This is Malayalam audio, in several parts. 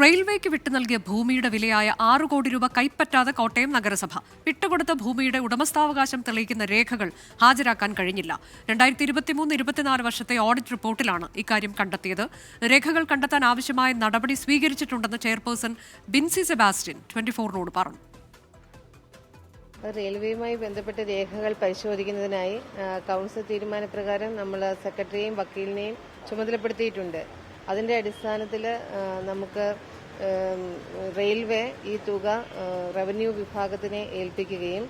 റെയിൽവേക്ക് വിട്ടു നൽകിയ ഭൂമിയുടെ വിലയായ ആറു കോടി രൂപ കൈപ്പറ്റാതെ കോട്ടയം നഗരസഭ. വിട്ടുകൊടുത്ത ഭൂമിയുടെ ഉടമസ്ഥാവകാശം തെളിയിക്കുന്ന രേഖകൾ ഹാജരാക്കാൻ കഴിഞ്ഞില്ല. രണ്ടായിരത്തി ഇരുപത്തിമൂന്ന് ഇരുപത്തിനാല് വർഷത്തെ ഓഡിറ്റ് റിപ്പോർട്ടിലാണ് ഇക്കാര്യം കണ്ടെത്തിയത്. രേഖകൾ കണ്ടെത്താൻ ആവശ്യമായ നടപടി സ്വീകരിച്ചിട്ടുണ്ടെന്ന് ചെയർപേഴ്സൺ ബിൻസി സെബാസ്റ്റ്യൻ ട്വന്റി ഫോറിനോട് പറഞ്ഞു റെയിൽവേയുമായി ബന്ധപ്പെട്ട രേഖകൾ പരിശോധിക്കുന്നതിനായി കൗൺസിൽ തീരുമാനപ്രകാരം നമ്മൾ സെക്രട്ടറിയെയും വക്കീലിനെയും ചുമതലപ്പെടുത്തിയിട്ടുണ്ട്. അതിന്റെ അടിസ്ഥാനത്തിൽ നമുക്ക് റെയിൽവേ ഈ തുക റവന്യൂ വിഭാഗത്തിനെ ഏൽപ്പിക്കുകയും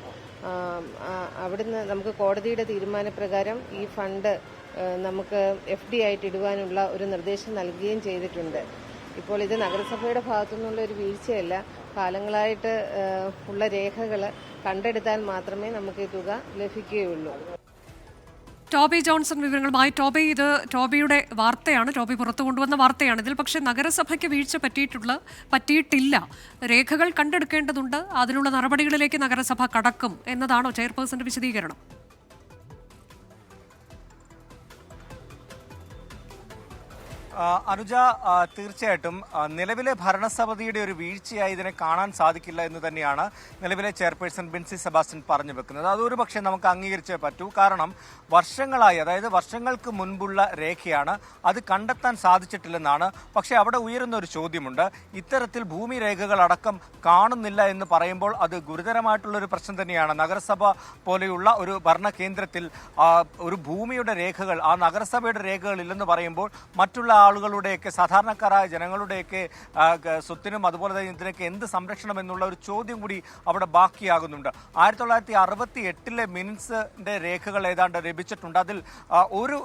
അവിടുന്ന് നമുക്ക് കോടതിയുടെ തീരുമാനപ്രകാരം ഈ ഫണ്ട് നമുക്ക് എഫ് ഡി ആയിട്ട് ഇടുവാനുള്ള ഒരു നിർദ്ദേശം നൽകുകയും ചെയ്തിട്ടുണ്ട്. ഇപ്പോൾ ഇത് നഗരസഭയുടെ ഭാഗത്തു നിന്നുള്ള ഒരു വീഴ്ചയല്ല. കാലങ്ങളായിട്ട് ഉള്ള രേഖകൾ കണ്ടെടുത്താൽ മാത്രമേ നമുക്ക് ഈ തുക ലഭിക്കുകയുള്ളൂ. ടോബി ജോൺസൺ വിവരങ്ങളുമായി. ടോബി ഇത് ടോബിയുടെ വാർത്തയാണ്. ടോബി പുറത്തു കൊണ്ടുവന്ന വാർത്തയാണ്. ഇതിൽ പക്ഷേ നഗരസഭയ്ക്ക് വീഴ്ച പറ്റിയിട്ടുള്ള പറ്റിയിട്ടില്ല. രേഖകൾ കണ്ടെടുക്കേണ്ടതുണ്ട്. അതിനുള്ള നടപടികളിലേക്ക് നഗരസഭ കടക്കും എന്നതാണോ ചെയർപേഴ്സന്റെ വിശദീകരണം. അനുജ തീർച്ചയായിട്ടും നിലവിലെ ഭരണസമിതിയുടെ ഒരു വീഴ്ചയായി ഇതിനെ കാണാൻ സാധിക്കില്ല എന്ന് തന്നെയാണ് നിലവിലെ ചെയർപേഴ്സൺ ബിൻസി സെബാസ്റ്റ്യൻ പറഞ്ഞു വെക്കുന്നത്. അതൊരു പക്ഷേ നമുക്ക് അംഗീകരിച്ചേ പറ്റൂ. കാരണം വർഷങ്ങളായി അതായത് വർഷങ്ങൾക്ക് മുൻപുള്ള രേഖയാണ് അത് കണ്ടെത്താൻ സാധിച്ചിട്ടില്ലെന്നാണ്. പക്ഷേ അവിടെ ഉയരുന്ന ഒരു ചോദ്യമുണ്ട്. ഇത്തരത്തിൽ ഭൂമി രേഖകളടക്കം കാണുന്നില്ല എന്ന് പറയുമ്പോൾ അത് ഗുരുതരമായിട്ടുള്ള ഒരു പ്രശ്നം തന്നെയാണ്. നഗരസഭ പോലെയുള്ള ഒരു ഭരണ കേന്ദ്രത്തിൽ ഒരു ഭൂമിയുടെ രേഖകൾ ആ നഗരസഭയുടെ രേഖകൾ ഇല്ലെന്ന് പറയുമ്പോൾ മറ്റുള്ള ആളുകളുടെയൊക്കെ സാധാരണക്കാരായ ജനങ്ങളുടെയൊക്കെ സ്വത്തിനും അതുപോലെ തന്നെ ഇതിനൊക്കെ എന്ത് സംരക്ഷണം എന്നുള്ള ഒരു ചോദ്യം കൂടി അവിടെ ബാക്കിയാകുന്നുണ്ട്. ആയിരത്തി തൊള്ളായിരത്തി അറുപത്തി എട്ടിലെ മിനിറ്റ്സിന്റെ രേഖകൾ ഏതാണ്ട് ലഭിച്ചിട്ടുണ്ട്. അതിൽ ഒരു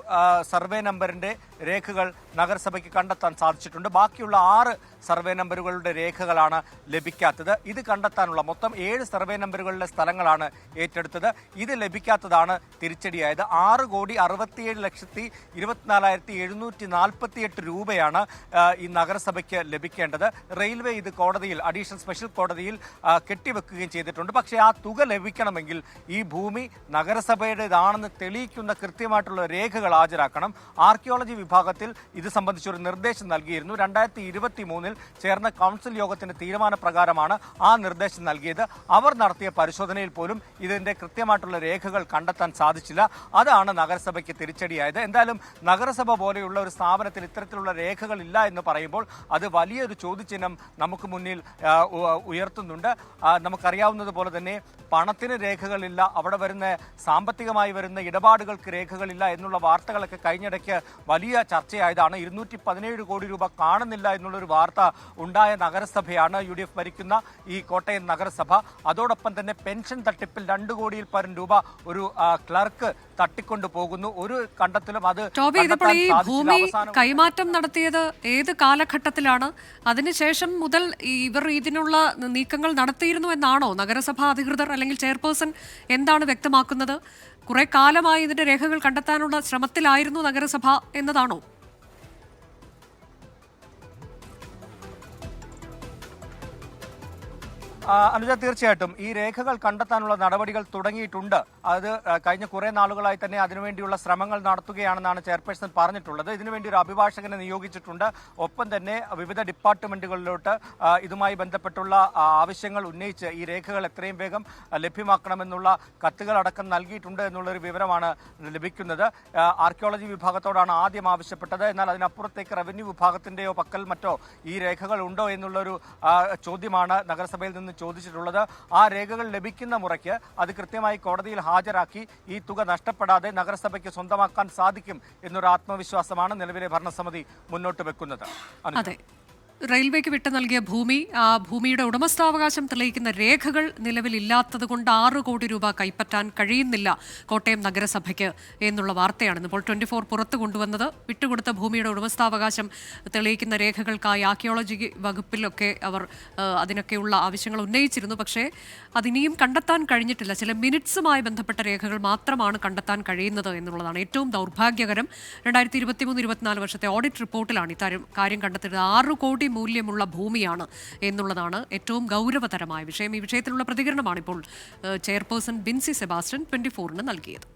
സർവേ നമ്പറിന്റെ രേഖകൾ നഗരസഭയ്ക്ക് കണ്ടെത്താൻ സാധിച്ചിട്ടുണ്ട്. ബാക്കിയുള്ള ആറ് സർവേ നമ്പറുകളുടെ രേഖകളാണ് ലഭിക്കാത്തത്. ഇത് കണ്ടെത്താനുള്ള മൊത്തം ഏഴ് സർവേ നമ്പറുകളിലെ സ്ഥലങ്ങളാണ് ഏറ്റെടുത്തത്. ഇത് ലഭിക്കാത്തതാണ് തിരിച്ചടിയായത്. ആറ് കോടി അറുപത്തിയേഴ് ലക്ഷത്തി ഇരുപത്തിനാലായിരത്തി എഴുന്നൂറ്റി നാൽപ്പത്തിയെട്ട് രൂപയാണ് ഈ നഗരസഭയ്ക്ക് ലഭിക്കേണ്ടത്. റെയിൽവേ ഇത് കോടതിയിൽ അഡീഷണൽ സ്പെഷ്യൽ കോടതിയിൽ കെട്ടിവെക്കുകയും ചെയ്തിട്ടുണ്ട്. പക്ഷേ ആ തുക ലഭിക്കണമെങ്കിൽ ഈ ഭൂമി നഗരസഭയുടേതാണെന്ന് തെളിയിക്കുന്ന കൃത്യമായിട്ടുള്ള രേഖകൾ ഹാജരാക്കണം. ആർക്കിയോളജി വിഭാഗത്തിൽ ഇത് സംബന്ധിച്ചൊരു നിർദ്ദേശം നൽകിയിരുന്നു. രണ്ടായിരത്തി ഇരുപത്തി മൂന്നിൽ ചേർന്ന കൗൺസിൽ യോഗത്തിന്റെ തീരുമാനപ്രകാരമാണ് ആ നിർദ്ദേശം നൽകിയത്. അവർ നടത്തിയ പരിശോധനയിൽ പോലും ഇതിന്റെ കൃത്യമായിട്ടുള്ള രേഖകൾ കണ്ടെത്താൻ സാധിച്ചില്ല. അതാണ് നഗരസഭയ്ക്ക് തിരിച്ചടിയായത്. എന്തായാലും നഗരസഭ പോലെയുള്ള ഒരു സ്ഥാപനത്തിൽ ഇത്തരത്തിലുള്ള രേഖകളില്ല എന്ന് പറയുമ്പോൾ അത് വലിയൊരു ചോദ്യചിഹ്നം നമുക്ക് മുന്നിൽ ഉയർത്തുന്നുണ്ട്. നമുക്കറിയാവുന്നതുപോലെ നമുക്കറിയാവുന്നത് പോലെ തന്നെ പണത്തിന് രേഖകളില്ല അവിടെ വരുന്ന സാമ്പത്തികമായി വരുന്ന ഇടപാടുകൾക്ക് രേഖകളില്ല എന്നുള്ള വാർത്തകളൊക്കെ കഴിഞ്ഞിടയ്ക്ക് വലിയ ചർച്ചയായതാണ്. ഇരുന്നൂറ്റി പതിനേഴ് കോടി രൂപ കാണുന്നില്ല എന്നുള്ളൊരു വാർത്ത ഉണ്ടായ നഗരസഭയാണ് യു ഡി എഫ് ഭരിക്കുന്ന ഈ കോട്ടയം നഗരസഭ. അതോടൊപ്പം തന്നെ പെൻഷൻ തട്ടിപ്പിൽ രണ്ട് കോടിയിൽ പരം രൂപ ഒരു ക്ലർക്ക് തട്ടിക്കൊണ്ടു പോകുന്നു. ഒരു കണ്ടെത്തലും അത്. ഭൂമി കൈമാറ്റം നടത്തിയത് ഏത് കാലഘട്ടത്തിലാണ്? അതിനുശേഷം മുതൽ ഇവർ ഇതിനുള്ള നീക്കങ്ങൾ നടത്തിയിരുന്നു എന്നാണോ നഗരസഭാ അധികൃതർ അല്ലെങ്കിൽ ചെയർപേഴ്സൺ എന്താണ് വ്യക്തമാക്കുന്നത്? കുറെ കാലമായി ഇതിന്റെ രേഖകൾ കണ്ടെത്താനുള്ള ശ്രമത്തിലായിരുന്നു നഗരസഭ എന്നതാണോ? അനുജ തീർച്ചയായിട്ടും ഈ രേഖകൾ കണ്ടെത്താനുള്ള നടപടികൾ തുടങ്ങിയിട്ടുണ്ട്. അത് കഴിഞ്ഞ കുറെ നാളുകളായി തന്നെ അതിനുവേണ്ടിയുള്ള ശ്രമങ്ങൾ നടത്തുകയാണെന്നാണ് ചെയർപേഴ്സൺ പറഞ്ഞിട്ടുള്ളത്. ഇതിനുവേണ്ടി ഒരു അഭിഭാഷകനെ നിയോഗിച്ചിട്ടുണ്ട്. ഒപ്പം തന്നെ വിവിധ ഡിപ്പാർട്ട്മെന്റുകളിലോട്ട് ഇതുമായി ബന്ധപ്പെട്ടുള്ള ആവശ്യങ്ങൾ ഉന്നയിച്ച് ഈ രേഖകൾ എത്രയും വേഗം ലഭ്യമാക്കണമെന്നുള്ള കത്തുകൾ അടക്കം നൽകിയിട്ടുണ്ട് എന്നുള്ളൊരു വിവരമാണ് ലഭിക്കുന്നത്. ആർക്കിയോളജി വിഭാഗത്തോടാണ് ആദ്യം ആവശ്യപ്പെട്ടത്. എന്നാൽ അതിനപ്പുറത്തേക്ക് റവന്യൂ വിഭാഗത്തിന്റെയോ പക്കൽ മറ്റോ ഈ രേഖകൾ ഉണ്ടോ എന്നുള്ളൊരു ചോദ്യമാണ് നഗരസഭയിൽ നിന്ന് ചോദിച്ചിട്ടുള്ളത് ആ രേഖകൾ ലഭിക്കുന്ന മുറയ്ക്ക് അത് കൃത്യമായി കോടതിയിൽ ഹാജരാക്കി ഈ തുക നഷ്ടപ്പെടാതെ നഗരസഭയ്ക്ക് സ്വന്തമാക്കാൻ സാധിക്കും എന്നൊരു ആത്മവിശ്വാസമാണ് നിലവിലെ ഭരണസമിതി മുന്നോട്ട് വെക്കുന്നത്. റെയിൽവേക്ക് വിട്ടു നൽകിയ ഭൂമി ആ ഭൂമിയുടെ ഉടമസ്ഥാവകാശം തെളിയിക്കുന്ന രേഖകൾ നിലവിലില്ലാത്തത് കൊണ്ട് ആറ് കോടി രൂപ കൈപ്പറ്റാൻ കഴിയുന്നില്ല കോട്ടയം നഗരസഭയ്ക്ക് എന്നുള്ള വാർത്തയാണ് ഇപ്പോൾ ട്വന്റി ഫോർ പുറത്തു കൊണ്ടുവന്നത് വിട്ടുകൊടുത്ത ഭൂമിയുടെ ഉടമസ്ഥാവകാശം തെളിയിക്കുന്ന രേഖകൾക്കായി ആർക്കിയോളജി വകുപ്പിലൊക്കെ അവർ അതിനൊക്കെയുള്ള ആവശ്യങ്ങൾ ഉന്നയിച്ചിരുന്നു. പക്ഷേ അതിനിയും കണ്ടെത്താൻ കഴിഞ്ഞിട്ടില്ല. ചില മിനിറ്റ്സുമായി ബന്ധപ്പെട്ട രേഖകൾ മാത്രമാണ് കണ്ടെത്താൻ കഴിയുന്നത് എന്നുള്ളതാണ് ഏറ്റവും ദൗർഭാഗ്യകരം. രണ്ടായിരത്തി ഇരുപത്തിമൂന്ന് ഇരുപത്തിനാല് വർഷത്തെ ഓഡിറ്റ് റിപ്പോർട്ടിലാണ് ഇത്തരം കാര്യം കണ്ടെത്തിയത്. ആറ് കോടി മൂല്യമുള്ള ഭൂമിയാണ് എന്നുള്ളതാണ് ഏറ്റവും ഗൗരവതരമായ വിഷയം. ഈ വിഷയത്തിലുള്ള പ്രതികരണമാണ് ഇപ്പോൾ ചെയർപേഴ്സൺ ബിൻസി സെബാസ്റ്റൻ ട്വന്റി ഫോറിന് നൽകിയത്.